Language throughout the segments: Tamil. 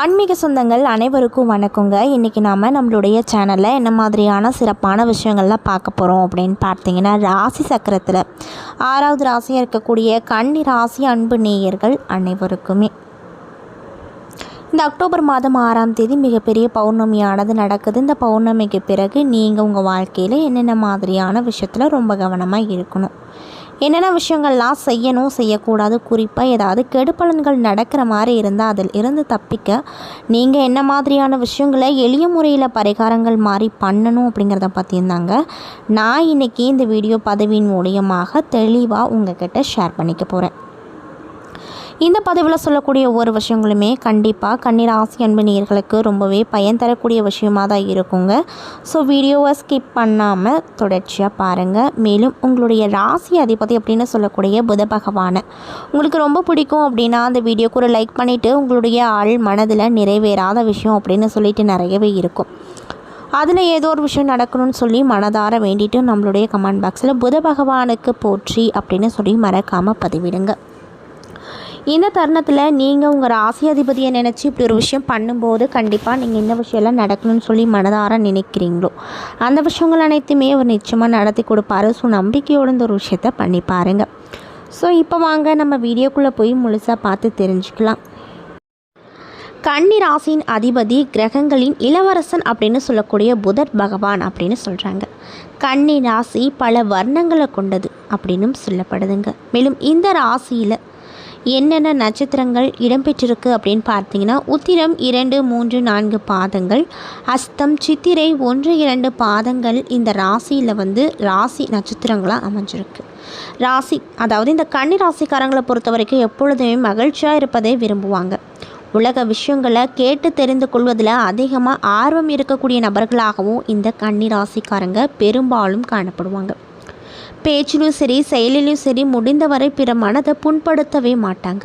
ஆன்மீக சொந்தங்கள் அனைவருக்கும் வணக்கங்க. இன்றைக்கி நாம் நம்மளுடைய சேனலில் என்ன மாதிரியான சிறப்பான விஷயங்கள்லாம் பார்க்க போகிறோம் அப்படின்னு பார்த்தீங்கன்னா ராசி சக்கரத்தில் ஆறாவது ராசியாக இருக்கக்கூடிய கன்னி ராசி அன்பு நேயர்கள் அனைவருக்குமே. இந்த அக்டோபர் மாதம் ஆறாம் தேதி மிகப்பெரிய பௌர்ணமியானது நடக்குது. இந்த பௌர்ணமிக்கு பிறகு நீங்கள் உங்கள் வாழ்க்கையில் என்னென்ன மாதிரியான விஷயத்தில் ரொம்ப கவனமாக இருக்கணும்? என்னென்ன விஷயங்கள்லாம் செய்யணும் செய்யக்கூடாது குறிப்பாக ஏதாவது கெடுபலன்கள் நடக்கிற மாதிரி இருந்தால் அதில் இருந்து தப்பிக்க நீங்கள் என்ன மாதிரியான விஷயங்களை எளிய முறையில் பரிகாரங்கள் மாதிரி பண்ணணும் அப்படிங்கிறத பற்றியிருந்தாங்க நான் இன்றைக்கி இந்த வீடியோ பதவியின் மூலியமாக தெளிவாக உங்ககிட்ட ஷேர் பண்ணிக்க போகிறேன் இந்த பதிவில் சொல்லக்கூடிய ஒவ்வொரு விஷயங்களுமே கண்டிப்பாக கண்ணீர் ஆசி அன்பு நேர்களுக்கு ரொம்பவே பயன் தரக்கூடிய விஷயமாக தான் இருக்குங்க. ஸோ வீடியோவை ஸ்கிப் பண்ணாமல் தொடர்ச்சியாக பாருங்கள் மேலும் உங்களுடைய ராசி அதிபதி அப்படின்னு சொல்லக்கூடிய புத பகவானை உங்களுக்கு ரொம்ப பிடிக்கும் அப்படின்னா அந்த வீடியோக்கு ஒரு லைக் பண்ணிவிட்டு உங்களுடைய ஆள் மனதில் நிறைவேறாத விஷயம் அப்படின்னு சொல்லிட்டு நிறையவே இருக்கும். அதில் ஏதோ ஒரு விஷயம் நடக்கணும்னு சொல்லி மனதார வேண்டிட்டு நம்மளுடைய கமெண்ட் பாக்ஸில் புத பகவானுக்கு போற்றி அப்படின்னு சொல்லி மறக்காமல் பதிவிடுங்க. இந்த தருணத்தில் நீங்கள் உங்கள் ராசி அதிபதியை நினச்சி இப்படி ஒரு விஷயம் பண்ணும்போது கண்டிப்பாக நீங்கள் இந்த விஷயம்லாம் நடக்கணும்னு சொல்லி மனதார நினைக்கிறீங்களோ? அந்த விஷயங்கள் அனைத்துமே அவர் நிச்சயமாக நடத்தி கொடுப்பாரு. ஸோ நம்பிக்கையோடு இந்த ஒரு விஷயத்த பண்ணி பாருங்கள் ஸோ இப்போ வாங்க நம்ம வீடியோக்குள்ளே போய் முழுசாக பார்த்து தெரிஞ்சுக்கலாம். கன்னி ராசியின் அதிபதி கிரகங்களின் இளவரசன் அப்படின்னு சொல்லக்கூடிய புதர் பகவான் அப்படின்னு சொல்கிறாங்க கன்னி ராசி பல வர்ணங்களை கொண்டது அப்படின்னும் சொல்லப்படுதுங்க. மேலும் இந்த ராசியில் என்னென்ன நட்சத்திரங்கள் இடம்பெற்றிருக்கு அப்படின்னு பார்த்தீங்கன்னா உத்திரம் இரண்டு மூன்று நான்கு பாதங்கள் அஸ்தம் சித்திரை ஒன்று இரண்டு பாதங்கள் இந்த ராசியில் வந்து ராசி நட்சத்திரங்களாக அமைஞ்சிருக்கு. ராசி அதாவது இந்த கன்னி ராசிக்காரங்களை பொறுத்த வரைக்கும் எப்பொழுதுமே மகிழ்ச்சியாக இருப்பதை விரும்புவாங்க. உலக விஷயங்களை கேட்டு தெரிந்து கொள்வதில் அதிகமாக ஆர்வம் இருக்கக்கூடிய நபர்களாகவும் இந்த கன்னி ராசிக்காரங்க பெரும்பாலும் காணப்படுவாங்க. பேச்சிலும் சரி செயலிலும் சரி முடிந்தவரை பிற மனதை புண்படுத்தவே மாட்டாங்க.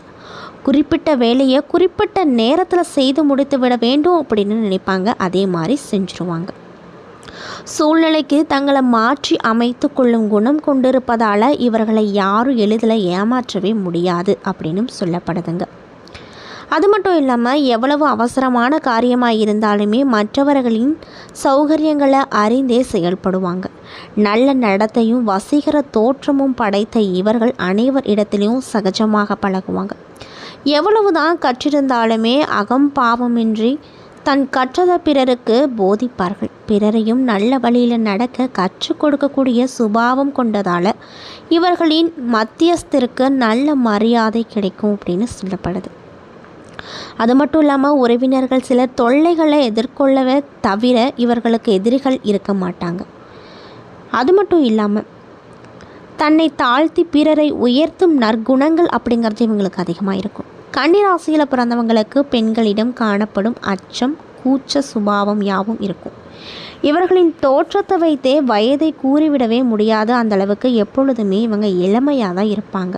குறிப்பிட்ட வேலையை குறிப்பிட்ட நேரத்தில் செய்து முடித்து விட வேண்டும் அப்படின்னு நினைப்பாங்க. அதே மாதிரி செஞ்சுருவாங்க. சூழ்நிலைக்கு தங்களை மாற்றி அமைத்து கொள்ளும் குணம் கொண்டிருப்பதால் இவர்களை யாரும் எளிதில் ஏமாற்றவே முடியாது அப்படின்னு சொல்லப்படுதுங்க. அது மட்டும் இல்லாமல் எவ்வளவு அவசரமான காரியமாக இருந்தாலுமே மற்றவர்களின் சௌகரியங்களை அறிந்தே செயல்படுவாங்க. நல்ல நடத்தையும் வசீகர தோற்றமும் படைத்த இவர்கள் அனைவர் இடத்திலையும் சகஜமாக பழகுவாங்க. எவ்வளவுதான் கற்றிருந்தாலுமே அகம் பாவமின்றி தன் கற்றதை பிறருக்கு போதிப்பார்கள். பிறரையும் நல்ல வழியில் நடக்க கற்றுக் கொடுக்கக்கூடிய சுபாவம் கொண்டதால் இவர்களின் மத்தியஸ்திற்கு நல்ல மரியாதை கிடைக்கும் அப்படின்னு சொல்லப்படுது. அது மட்டும் இல்லாமல் உறவினர்கள் சிலர் தொல்லைகளை எதிர்கொள்ளவே தவிர இவர்களுக்கு எதிரிகள் இருக்க மாட்டாங்க. அது மட்டும் இல்லாமல் தன்னை தாழ்த்தி பிறரை உயர்த்தும் நற்குணங்கள் அப்படிங்கிறது இவங்களுக்கு அதிகமாக இருக்கும். கன்னிராசியில் பிறந்தவங்களுக்கு பெண்களிடம் காணப்படும் அச்சம் கூச்ச சுபாவம் யாவும் இருக்கும். இவர்களின் தோற்றத்தை வைத்தே வயதை கூறிவிடவே முடியாது. அந்த அளவுக்கு எப்பொழுதுமே இவங்க இளமையாக தான் இருப்பாங்க.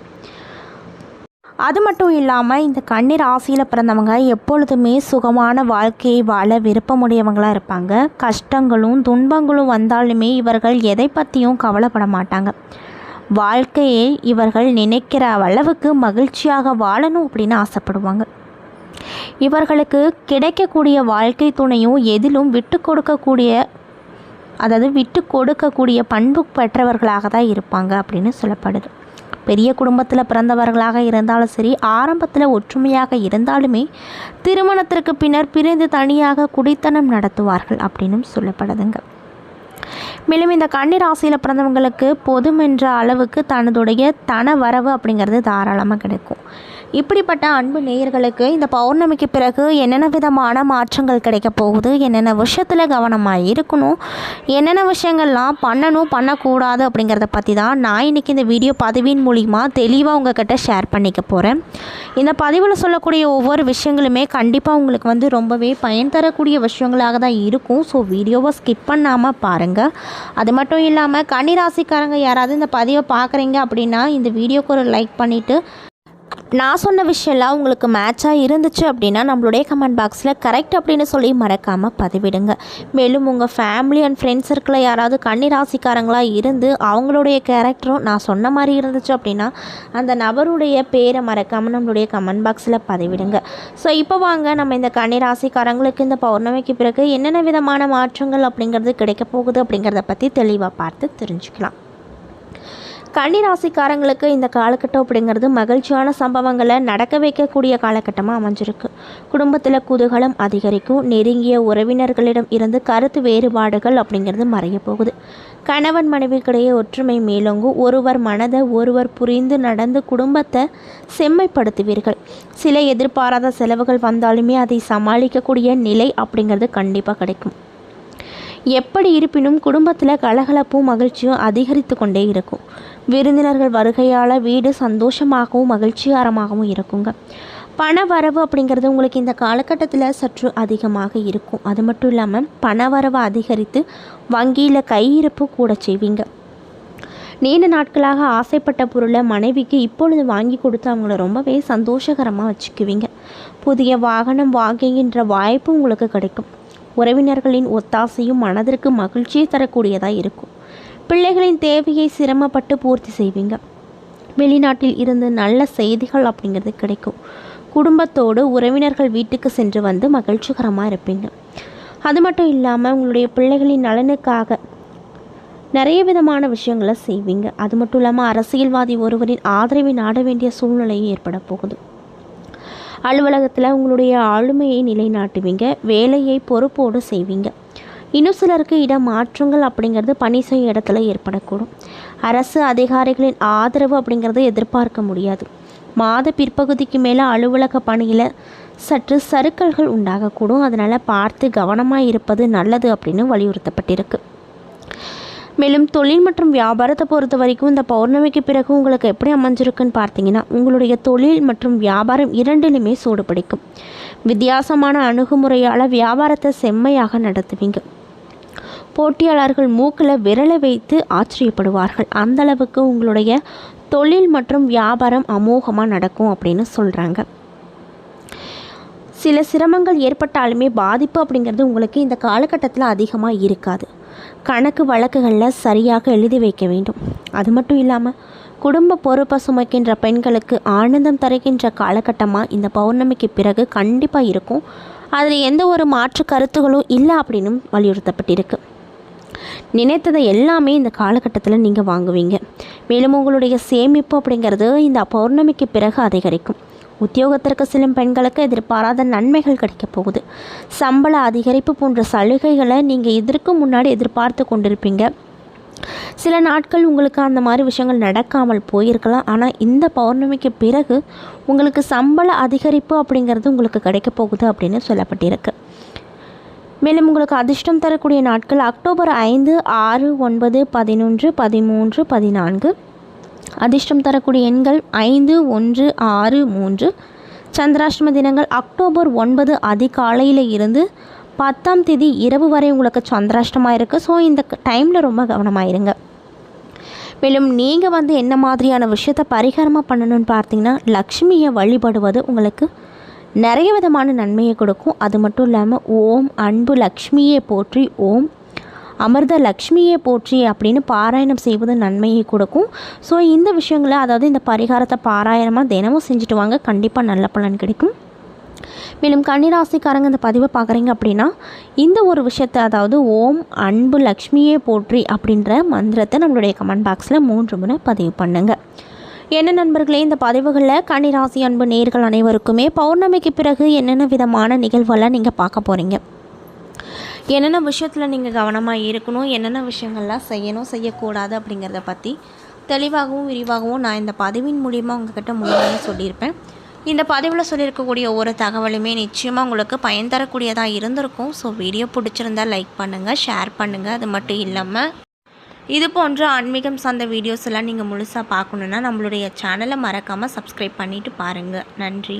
அது மட்டும் இல்லாமல் இந்த கண்ணீர் ராசியில் பிறந்தவங்க எப்பொழுதுமே சுகமான வாழ்க்கையை வாழ விருப்பமுடையவங்களாக இருப்பாங்க. கஷ்டங்களும் துன்பங்களும் வந்தாலுமே இவர்கள் எதை பற்றியும் கவலைப்பட மாட்டாங்க. வாழ்க்கையை இவர்கள் நினைக்கிற அளவுக்கு மகிழ்ச்சியாக வாழணும் அப்படின்னு ஆசைப்படுவாங்க. இவர்களுக்கு கிடைக்கக்கூடிய வாழ்க்கை துணையும் எதிலும் விட்டு கொடுக்கக்கூடிய அதாவது விட்டு கொடுக்கக்கூடிய பண்பு பெற்றவர்களாக தான் இருப்பாங்க அப்படின்னு சொல்லப்படுது. பெரிய குடும்பத்தில் பிறந்தவர்களாக இருந்தாலும் சரி ஆரம்பத்தில் ஒற்றுமையாக இருந்தாலுமே திருமணத்திற்கு பின்னர் பிரிந்து தனியாக குடித்தனம் நடத்துவார்கள் அப்படின்னும் சொல்லப்படுதுங்க. மேலும் இந்த கன்னி ராசியில் பிறந்தவங்களுக்கு பொதுமென்ற அளவுக்கு தனதுடைய தன வரவு அப்படிங்கிறது தாராளமாக கிடைக்கும். இப்படிப்பட்ட அன்பு நேயர்களுக்கு இந்த பௌர்ணமிக்கு பிறகு என்னென்ன விதமான மாற்றங்கள் கிடைக்க போகுது? என்னென்ன விஷயத்தில் கவனமாக இருக்கணும்? என்னென்ன விஷயங்கள்லாம் பண்ணணும் பண்ணக்கூடாது அப்படிங்கிறத பற்றி தான் நான் இன்றைக்கி இந்த வீடியோ பதிவின் மூலிமா தெளிவாக உங்ககிட்ட ஷேர் பண்ணிக்க போகிறேன் இந்த பதிவில் சொல்லக்கூடிய ஒவ்வொரு விஷயங்களுமே கண்டிப்பாக உங்களுக்கு வந்து ரொம்பவே பயன் தரக்கூடிய விஷயங்களாக தான் இருக்கும். ஸோ வீடியோவை ஸ்கிப் பண்ணாமல் பாருங்கள் அது மட்டும் இல்லாமல் கன்னிராசிக்காரங்க யாராவது இந்த பதிவை பார்க்குறீங்க அப்படின்னா இந்த வீடியோக்கு ஒரு லைக் பண்ணிவிட்டு நான் சொன்ன விஷயம்லாம் உங்களுக்கு மேட்சாக இருந்துச்சு அப்படின்னா நம்மளுடைய கமெண்ட் பாக்ஸில் கரெக்ட் அப்படின்னு சொல்லி மறக்காமல் பதிவிடுங்க. மேலும் உங்கள் ஃபேமிலி அண்ட் ஃப்ரெண்ட்ஸ் சர்க்கிளில் யாராவது கன்னி ராசிக்காரங்களாக இருந்து அவங்களுடைய கேரக்டரும் நான் சொன்ன மாதிரி இருந்துச்சு அப்படின்னா அந்த நபருடைய பேரை மறக்காமல் நம்மளுடைய கமெண்ட் பாக்ஸில் பதிவிடுங்க. ஸோ இப்போ வாங்க நம்ம இந்த கன்னி ராசிக்காரங்களுக்கு இந்த பௌர்ணமிக்கு பிறகு என்னென்ன விதமான மாற்றங்கள் அப்படிங்கிறது கிடைக்க போகுது அப்படிங்கிறத பற்றி தெளிவாக பார்த்து தெரிஞ்சுக்கலாம். கன்னிராசிக்காரங்களுக்கு இந்த காலகட்டம் அப்படிங்கிறது மகிழ்ச்சியான சம்பவங்களை நடக்க வைக்கக்கூடிய காலகட்டமாக அமைஞ்சிருக்கு. குடும்பத்தில் குதூகலம் அதிகரிக்கும். நெருங்கிய உறவினர்களிடம் இருந்து கருத்து வேறுபாடுகள் அப்படிங்கிறது மறைய போகுது. கணவன் மனைவிக்கிடையே ஒற்றுமை மேலோங்கும். ஒருவர் மனதை ஒருவர் புரிந்து நடந்து குடும்பத்தை செம்மைப்படுத்துவீர்கள். சில எதிர்பாராத செலவுகள் வந்தாலுமே அதை சமாளிக்கக்கூடிய நிலை அப்படிங்கிறது கண்டிப்பாக கிடைக்கும். எப்படி இருப்பினும் குடும்பத்தில் கலகலப்பும் மகிழ்ச்சியும் அதிகரித்து கொண்டே இருக்கும். விருந்தினர்கள் வருகையால் வீடு சந்தோஷமாகவும் மகிழ்ச்சிகரமாகவும் இருக்குங்க. பண வரவு அப்படிங்கிறது உங்களுக்கு இந்த காலகட்டத்தில் சற்று அதிகமாக இருக்கும். அது மட்டும் இல்லாமல் பண வரவு அதிகரித்து வங்கியில் கையிருப்பு கூட செய்வீங்க. நீண்ட நாட்களாக ஆசைப்பட்ட பொருளை மனைவிக்கு இப்பொழுது வாங்கி கொடுத்து அவங்கள ரொம்பவே சந்தோஷகரமாக வச்சுக்குவீங்க. புதிய வாகனம் வாங்குகின்ற வாய்ப்பு உங்களுக்கு கிடைக்கும். உறவினர்களின் ஒத்தாசையும் மனதிற்கு மகிழ்ச்சியை தரக்கூடியதாக இருக்கும். பிள்ளைகளின் தேவையை சிரமப்பட்டு பூர்த்தி செய்வீங்க. வெளிநாட்டில் இருந்து நல்ல செய்திகள் அப்படிங்கிறது கிடைக்கும். குடும்பத்தோடு உறவினர்கள் வீட்டுக்கு சென்று வந்து மகிழ்ச்சிகரமாக இருப்பீங்க. அது மட்டும் இல்லாமல் உங்களுடைய பிள்ளைகளின் நலனுக்காக நிறைய விதமான விஷயங்களை செய்வீங்க. அது மட்டும் இல்லாமல் அரசியல்வாதி ஒருவரின் ஆதரவை நாட வேண்டிய சூழ்நிலையும் ஏற்பட போகுது. அலுவலகத்தில் உங்களுடைய ஆளுமையை நிலைநாட்டுவீங்க. வேலையை பொறுப்போடு செய்வீங்க. இன்னும் சிலருக்கு இட மாற்றங்கள் அப்படிங்கிறது பணி செய்யும் இடத்துல ஏற்படக்கூடும். அரசு அதிகாரிகளின் ஆதரவு அப்படிங்கிறத எதிர்பார்க்க முடியாது. மாத பிற்பகுதிக்கு மேலே அலுவலக பணியில் சற்று சறுக்கல்கள் உண்டாகக்கூடும். அதனால் பார்த்து கவனமாக இருப்பது நல்லது அப்படின்னு வலியுறுத்தப்பட்டிருக்கு. மேலும் தொழில் மற்றும் வியாபாரத்தை பொறுத்த வரைக்கும் இந்த பௌர்ணமிக்கு பிறகு உங்களுக்கு எப்படி அமைஞ்சிருக்குன்னு பார்த்தீங்கன்னா உங்களுடைய தொழில் மற்றும் வியாபாரம் இரண்டிலுமே சூடு பிடிக்கும் வித்தியாசமான அணுகுமுறையால் வியாபாரத்தை செம்மையாக நடத்துவீங்க. போட்டியாளர்கள் மூக்கில் விரலை வைத்து ஆச்சரியப்படுவார்கள். அந்த அளவுக்கு உங்களுடைய தொழில் மற்றும் வியாபாரம் அமோகமாக நடக்கும் அப்படின்னு சொல்கிறாங்க சில சிரமங்கள் ஏற்பட்டாலுமே பாதிப்பு அப்படிங்கிறது உங்களுக்கு இந்த காலகட்டத்தில் அதிகமாக இருக்காது. கணக்கு வழக்குகளில் சரியாக எழுதி வைக்க வேண்டும். அது மட்டும் இல்லாமல் குடும்ப பொறுப்பை சுமைக்கின்ற பெண்களுக்கு ஆனந்தம் தருகின்ற காலகட்டமாக இந்த பௌர்ணமிக்கு பிறகு கண்டிப்பாக இருக்கும். அதில் எந்த ஒரு மாற்று கருத்துகளும் இல்லை அப்படின்னும் வலியுறுத்தப்பட்டிருக்கு. நினைத்ததை எல்லாமே இந்த காலகட்டத்தில் நீங்கள் வாங்குவீங்க. மேலும் உங்களுடைய சேமிப்பு அப்படிங்கிறது இந்த பௌர்ணமிக்கு பிறகு அதிகரிக்கும். உத்தியோகத்திற்கு செல்லும் பெண்களுக்கு எதிர்பாராத நன்மைகள் கிடைக்கப் போகுது. சம்பள அதிகரிப்பு போன்ற சலுகைகளை நீங்கள் இதற்கு முன்னாடி எதிர்பார்த்து கொண்டிருப்பீங்க. சில நாட்கள் உங்களுக்கு அந்த மாதிரி விஷயங்கள் நடக்காமல் போயிருக்கலாம். ஆனால் இந்த பௌர்ணமிக்கு பிறகு உங்களுக்கு சம்பள அதிகரிப்பு அப்படிங்கிறது உங்களுக்கு கிடைக்க போகுது அப்படின்னு சொல்லப்பட்டிருக்கு. மேலும் உங்களுக்கு அதிர்ஷ்டம் தரக்கூடிய நாட்கள் அக்டோபர் ஐந்து ஆறு ஒன்பது பதினொன்று பதிமூன்று பதினான்கு. அதிர்ஷ்டம் தரக்கூடிய எண்கள் ஐந்து ஒன்று ஆறு மூன்று. சந்திராஷ்டம தினங்கள் அக்டோபர் ஒன்பது அதிகாலையில் இருந்து பத்தாம் தேதி இரவு வரை உங்களுக்கு சந்திராஷ்டமாக இருக்குது ஸோ இந்த டைமில் ரொம்ப கவனமாக இருங்க மேலும் நீங்கள் வந்து என்ன மாதிரியான விஷயத்தை பரிகாரமாக பண்ணணும்னு பார்த்தீங்கன்னா லக்ஷ்மியை வழிபடுவது உங்களுக்கு நிறைய விதமான நன்மையை கொடுக்கும். அது மட்டும் இல்லாமல் ஓம் அன்பு லக்ஷ்மியை போற்றி ஓம் அமிர்த லக்ஷ்மியை போற்றி அப்படின்னு பாராயணம் செய்வது நன்மையை கொடுக்கும். ஸோ இந்த விஷயங்களை அதாவது இந்த பரிகாரத்தை பாராயணமாக தினமும் செஞ்சுட்டு வாங்க. கண்டிப்பாக நல்ல பலன் கிடைக்கும். மேலும் கன்னிராசிக்காரங்க இந்த பதிவை பார்க்குறீங்க அப்படின்னா இந்த ஒரு விஷயத்தை அதாவது ஓம் அன்பு லக்ஷ்மியே போற்றி அப்படின்ற மந்திரத்தை நம்மளுடைய கமெண்ட் பாக்ஸில் மூன்று முறை பதிவு பண்ணுங்கள் என்ன நண்பர்களே இந்த பதிவுகளில் கன்னிராசி அன்பு நேர்கள் அனைவருக்குமே பௌர்ணமிக்கு பிறகு என்னென்ன விதமான நிகழ்வுகளை நீங்கள் பார்க்க போகிறீங்க என்னென்ன விஷயத்தில் நீங்கள் கவனமாக இருக்கணும் என்னென்ன விஷயங்கள்லாம் செய்யணும் செய்யக்கூடாது அப்படிங்கிறத பற்றி தெளிவாகவும் விரிவாகவும் நான் இந்த பதிவின் மூலியமாக உங்ககிட்ட முழுமையாக சொல்லியிருப்பேன். இந்த பதிவில் சொல்லியிருக்கக்கூடிய ஒவ்வொரு தகவலுமே நிச்சயமாக உங்களுக்கு பயன் தரக்கூடியதாக இருந்திருக்கும். ஸோ வீடியோ பிடிச்சிருந்தால் லைக் பண்ணுங்கள் ஷேர் பண்ணுங்கள் அது மட்டும் இல்லாமல் இது போன்ற ஆன்மீகம் சார்ந்த வீடியோஸ் எல்லாம் நீங்கள் முழுசாக பார்க்கணுன்னா நம்மளுடைய சேனலை மறக்காமல் சப்ஸ்கிரைப் பண்ணிவிட்டு பாருங்கள் நன்றி.